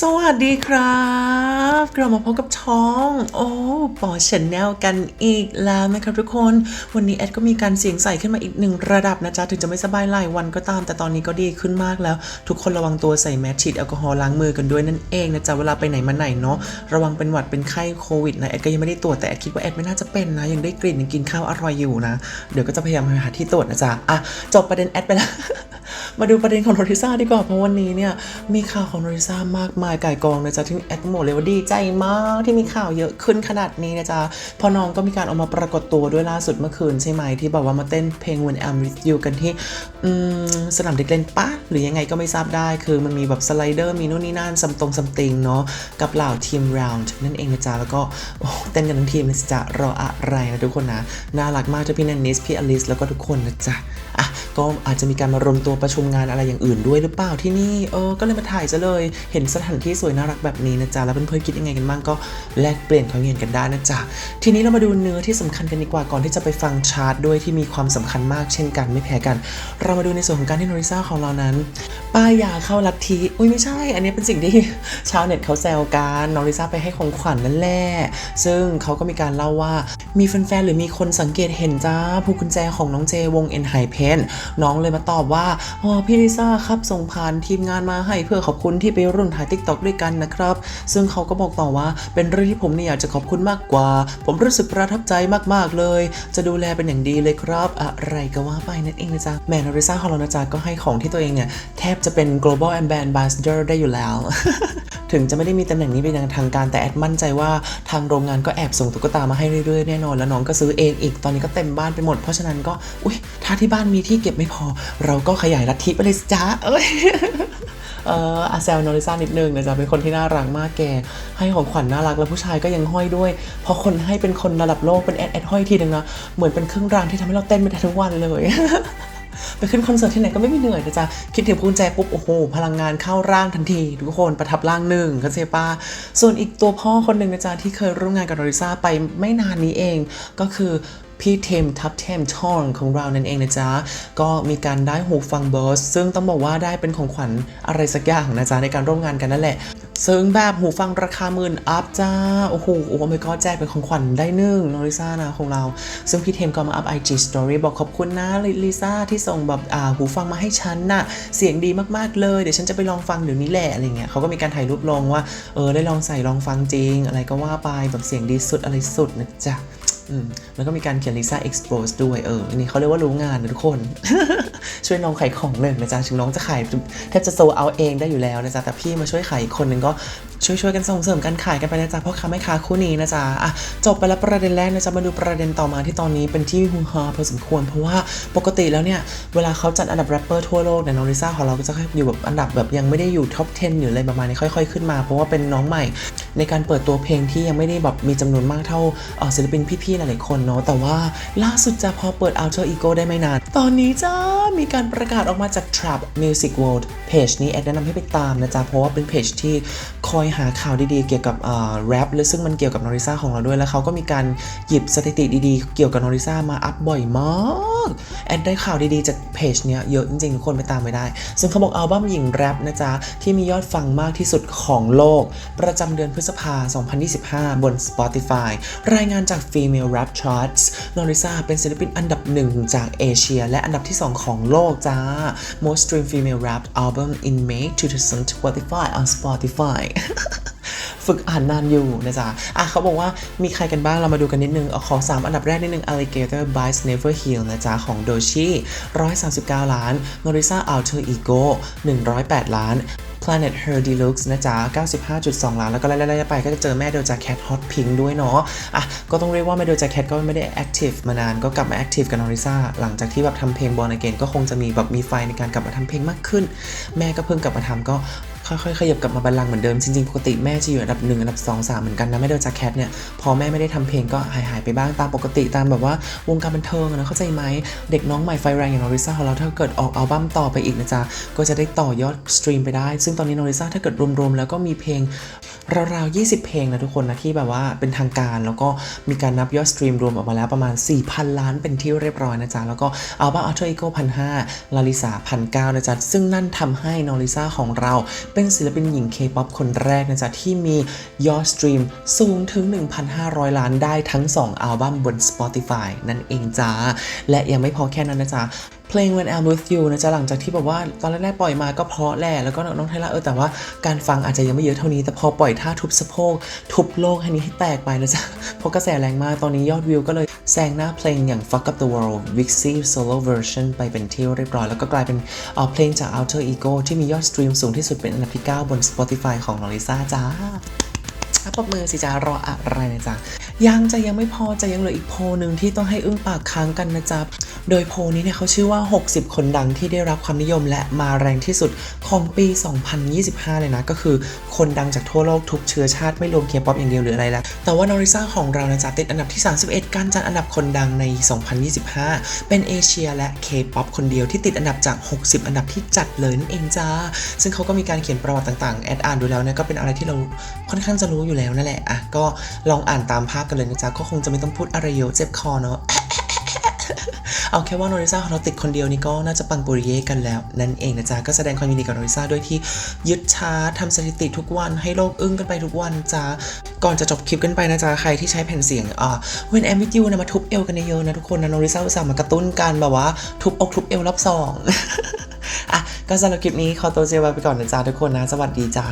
สวัสดีครับกลับมาพบกับช่อง โอ้ปอชแนลกันอีกแล้วนะครับทุกคน วันนี้แอดก็มีการเสียงใส่ขึ้นมาอีกหนึ่งระดับนะจ๊ะ ถึงจะไม่สบายหลายวันก็ตาม แต่ตอนนี้ก็ดีขึ้นมากแล้ว ทุกคนระวังตัวใส่แมสฉีดแอลกอฮอล์ล้างมือกันด้วยนั่นเองนะจ๊ะ เวลาไปไหนมาไหนเนาะระวังเป็นหวัดเป็นไข้โควิดนะแอดก็ยังไม่ได้ตรวจแต่แอดคิดว่าแอดไม่น่าจะเป็นนะยังได้กลิ่นยังกินข้าวอร่อยอยู่นะ เดี๋ยวก็จะพยายามหาที่ตรวจนะจ๊ะอะจบประเด็นแอดไปแล้ว มาดูประเด็นของโนริซ่าดีกว่าเพราะวันนี้เนี่ยมีข่าวของโนริซ่ามากมายก่ายกองนะจ๊ะที่แอดโมเลยว่าดีใจมากที่มีข่าวเยอะขึ้นขนาดนี้นะจ๊ะพอน้องก็มีการออกมาปรากฏตัวด้วยล่าสุดเมื่อคืนใช่ไหมที่บอกว่ามาเต้นเพลง When I'm with you กันที่สนามเด็กเล่นปะหรือยังไงก็ไม่ทราบได้คือมันมีแบบสไลเดอร์มีนู่นนี่นั่นซัมตรงซัมติงเนาะกับเหล่าทีม round นั่นเองนะจ๊ะแล้วก็เต้นกันทั้งทีมนะจ๊ะรออะไรนะทุกคนนะน่ารักมากทั้งพี่แนนนิสพี่อลิสแล้วก็ทุกคนนะจ๊ะอะก็อาจจะมีการมารวมตัวประชุมงานอะไรอย่างอื่นด้วยหรือเปล่าที่นี่เออก็เลยมาถ่ายซะเลย เห็นสถานที่สวยน่ารักแบบนี้นะจ๊ะแล้วเพื่อนๆคิดยังไงกันบ้างก็แลกเปลี่ยนความเห็นกันได้นะจ๊ะทีนี้เรามาดูเนื้อที่สำคัญกันดีกว่าก่อนที่จะไปฟังชาร์ตด้วยที่มีความสำคัญมากเช่นกันไม่แพ้กัน เรามาดูในส่วนของการที่โนริซ่าของเรานั้น ป้ายยาเข้าลัทธิอุ้ยไม่ใช่ อันนี้เป็นสิ่งที่ชาวเน็ตเขาแซวกันน้องลิซ่าไปให้ของขวัญนั่นแหละซึ่งเขาก็มีการเล่าว่ามีแฟนๆหรือมีคนสังเกตเห็นจ้าผู้กุญแจของน้องเจวงเอ็นไฮเพนน้องเลยมาตอบว่าอ๋อพี่ลิซ่าครับส่งผ่านทีมงานมาให้เพื่อขอบคุณที่ไปรุ่นถ่ายทิกตอกด้วยกันนะครับ ซึ่งเขาก็บอกต่อว่าเป็นเรื่องที่ผมเนี่ยอยากจะขอบคุณมากกว่า ผมรู้สึกประทับใจมากๆเลย จะดูแลเป็นอย่างดีเลยครับ อะไรก็ว่าไปนั่นเองนะจ๊ะแมนนอริซ่าของเรานะจ๊ะก็ให้ของที่ตัวเองเนี่ยแทบจะเป็น global ambassador ได้อยู่แล้ว ถึงจะไม่ได้มีตำแหน่งนี้เป็นอย่างทางการแต่แอดมั่นใจว่าทางโรงงานก็แอบส่งตุ๊กตามาให้เรื่อยๆแน่นอน แล้วน้องก็ซื้อเองอีกตอนนี้ก็เต็มบ้านไปหมด เพราะฉะนั้นก็อุ้ยถ้าที่บ้านมีที่เก็บไม่พอ เราก็ขยายลัทธิไปเลยจ้าเอ้ยเอออาเซลโนริซ่านิดนึงนะจ๊ะเป็นคนที่น่ารักมากแก ให้ของขวัญน่ารักแล้วผู้ชายก็ยังห้อยด้วย เพราะคนให้เป็นคนระดับโลกเป็นแอดแอดห้อยทีนึงนะเหมือนเป็นเครื่องรางที่ทำให้เราเต้นไปทั้งวันเลย ไปขึ้นคอนเสิร์ตที่ไหนก็ไม่มีเหนื่อยนะจ๊ะคิดถึงกุญแจปุ๊บโอ้โหพลังงานเข้าร่างทันที ทุกคนประทับร่างหนึ่งเข้าใจปะส่วนอีกตัวพ่อคนหนึ่งนะจ๊ะที่เคยร่วมงานกับโริซ่าไปไม่นานนี้เองก็คือพี่เทมทับเทมช่องของเรานั่นเองนะจ๊ะ ก็มีการได้หูฟังเบิร์สซึ่งต้องบอกว่าได้เป็นของขวัญอะไรสักอย่างนะจ๊ะ ในการร่วมงานกันนั่นแหละ ซึ่งแบบหูฟังราคาหมื่นอัพจ้า โอ้โห โอ้ไม่ก็แจกเป็นของขวัญได้หนึ่งนอริซ่านะของเรา ซึ่งพี่เทมก็มาอัพ IG Story บอกขอบคุณนะลิซ่าที่ส่งแบบอ่าหูฟังมาให้ฉันน่ะ เสียงดีมากๆเลย เดี๋ยวฉันจะไปลองฟังเดี๋ยวนี้แหละอะไรเงี้ยเขาก็มีการถ่ายรูปลงว่า เออได้ลองใส่ลองฟังจริง อะไรก็ว่าไปแบบเสียงดีสุดอะไรสุดนะจ๊ะอืมแล้วก็มีการเขียนลิซ่า expose ด้วยเอออันนี้เขาเรียกว่ารู้งานนะทุกคน ช่วยน้องขายของเลยนะจ๊ะถึงน้องจะขายแทบจะโซเอาเองได้อยู่แล้วนะจ๊ะแต่พี่มาช่วยขายอีกคนนึงก็ช่วยๆกันส่งเสริมการขายกันไปนะจ๊ะเพราะค้าไม่ค้าคู่นี้นะจ๊ะอะจบไปแล้วประเด็นแรกนะจ๊ะมาดูประเด็นต่อมาที่ตอนนี้เป็นที่ฮือฮาพอสมควร เพราะว่าปกติแล้วเนี่ย เวลาเขาจัดอันดับแรปเปอร์ทั่วโลกเนี่ยน้องลิซ่าของเราก็จะอยู่แบบอันดับแบบยังไม่ได้อยู่ท็อป 10หรืออะไรประมาณนี้ค่อยๆ ขึ้นมา เพราะว่าเป็นน้องใหม่ ในการเปิดตัวเพลงที่ยังไม่ได้แบบมีจำนวนมากเท่าศิลปินพี่ๆหลายๆคนเนาะแต่ว่าล่าสุดจะพอเปิด Alter Ego ได้ไม่นาน ตอนนี้จ้ามีการประกาศออกมาจาก Trap Music World เพจนี้แอดแนะนำให้ไปตามนะจ๊ะเพราะว่าเป็นเพจที่คอยหาข่าวดีๆ เกี่ยวกับแรปหรือซึ่งมันเกี่ยวกับนอริซ่าของเราด้วย แล้วเขาก็มีการหยิบสถิติดีๆ เกี่ยวกับนอริซ่ามาอัพบ่อยมากแอดได้ข่าวดีๆ จากเพจเนี้ยเยอะจริงๆ คนไปตามไปได้ ซึ่งเขาบอกอัลบั้มหญิงแรปนะจ๊ะ ที่มียอดฟังมากที่สุดของโลก ประจำเดือนพฤษภา 2025 บน Spotify รายงานจาก Female Rap Charts นอริซาเป็นศิลปินอันดับหนึ่งจากเอเชีย และอันดับที่ 2 ของโลกจ้า Most Streamed Female Rap Album in May 2025 on Spotify ฝึกอ่านนานอยู่นะจ๊ะ อะเขาบอกว่ามีใครกันบ้างเรามาดูกันนิดนึงเอาขอ 3 อันดับแรกนิดนึง Alligator Bites Never Heal นะจ๊ะ ของ Dochi 139 ล้าน Norisa Alter Ego 108 ล้าน Planet Her Deluxe นะจ๊ะ 95.2 ล้าน แล้วก็ไล่ๆไปก็จะเจอแม่โดจาแคท Hot Pink ด้วยเนาะ อะ ก็ต้องเรียกว่าแม่โดจาแคทก็ไม่ได้ active มานาน ก็กลับมา active กับนอริซาหลังจากที่แบบทำเพลง Born Again ก็คงจะมีแบบมีไฟในการกลับมาทำเพลงมากขึ้น แม่ก็เพิ่งกลับมาทำก็ ค่อยๆขยับกลับมาบัลลังก์เหมือนเดิมจริงๆปกติแม่จะอยู่อันดับหนึ่งอันดับ2 3เหมือนกันนะแม่เดลจากแคทเนี่ยพอแม่ไม่ได้ทำเพลงก็หายหายๆไปบ้างตามปกติตามแบบว่าวงการบันเทิงนะเข้าใจไหมเด็กน้องใหม่ไฟแรงอย่างนอริซ่าของเราถ้าเกิดออกอัลบั้มต่อไปอีกนะจ๊ะก็จะได้ต่อยอดสตรีมไปได้ ซึ่งตอนนี้นอริซ่าถ้าเกิดรวมๆแล้วก็มีเพลง ราวๆ 20 เพลงนะทุกคนนะที่แบบว่าเป็นทางการแล้วก็มีการนับยอดสตรีมรวมออกมาแล้วประมาณ 4,000 ล้านเป็นที่เรียบร้อยนะจ๊ะ แล้วก็อัลบั้มอัลเทอร์อีโก้พันห้าลาลิสาพันเก้านะจ๊ะ ซึ่งนั่นทำให้นอริซาของเราเป็นศิลปินหญิง K-POP คนแรกนะจ๊ะ ที่มียอดสตรีมสูงถึง 1,500 ล้านได้ทั้ง 2 อัลบั้มบน Spotify นั่นเองจ้าและยังไม่พอแค่นั้นนะจ๊ะ เพลง When I'm With You นะจ๊ะหลังจากที่แบบว่าตอนแรกๆปล่อยมาก็เพราะแหละแล้วก็น้องไทล่าเออแต่ว่าการฟังอาจจะยังไม่เยอะเท่านี้ แต่พอปล่อยท่าทุบสะโพกทุบโลกให้นี้ให้แตกไปนะจ๊ะเพราะกระแสแรงมากตอนนี้ยอดวิวก็เลยแซงหน้าเพลงอย่าง Fuck Up The World Vixie Solo Version ไปเป็นที่เรียบร้อย แล้วก็กลายเป็นเอ่อเพลงจาก Outer Ego ที่มียอดสตรีมสูงที่สุดเป็นอันดับที่9บน Spotify ของนอริซ่าจ้าปรบมือสิจ้ารออะไรนะจ๊ะ ยังจะยังไม่พอจะยังเหลืออีกโพหนึ่งที่ต้องให้อึ้งปากค้างกันนะจ๊ะโดยโพนี้เนี่ยเขาชื่อว่า 60 คนดังที่ได้รับความนิยมและมาแรงที่สุดของปี 2025 เลยนะ ก็คือคนดังจากทั่วโลกทุกเชื้อชาติไม่รวมเคป๊อปอย่างเดียวหรืออะไรล้วแต่ว่านอริซ่าของเรานะจ๊ะติดอันดับที่ 31 การจัดอันดับคนดังใน 2025 เป็นเอเชียและเคป๊อปคนเดียวที่ติดอันดับจาก 60 อันดับที่จัดเลยนั่นเองจ้าซึ่งเขาก็มีการเขียนประวัติต่างๆแอดอ่านดูแล้วเนี่ยก็เป็นอะไรที่เราค่อนข้างจะรู้อยู่แล้วนั่นแหละอะก็ลองอ่านตามภาพกันเลยนะจ๊ะก็คงจะไม่ต้องพูดอะไรเยอะเจ็บคอเนาะเอาแค่ว่าโนริซาของเราติดคนเดียวนี่ก็น่าจะปังปุริเย่กันแล้ว นั่นเองนะจ๊ะ ก็แสดงความยินดีกับโนริซาด้วยที่ยึดชาร์ตทำสถิติทุกวันให้โลกอึ้งกันไปทุกวันจ้าก่อนจะจบคลิปกันไปนะจ๊ะ ใครที่ใช้แผ่นเสียงอ่าเวนแอมวิจิวนะมาทุบเอวกันเยอะนะทุกคนนะโนริซาอุตส่าห์มากระตุ้นกันแบบว่าทุบอกทุบเอวรอบสองอะก็สำหรับคลิปนี้ขอตัวเซลไปก่อนนะจ๊ะทุกคนนะสวัสดีจ้า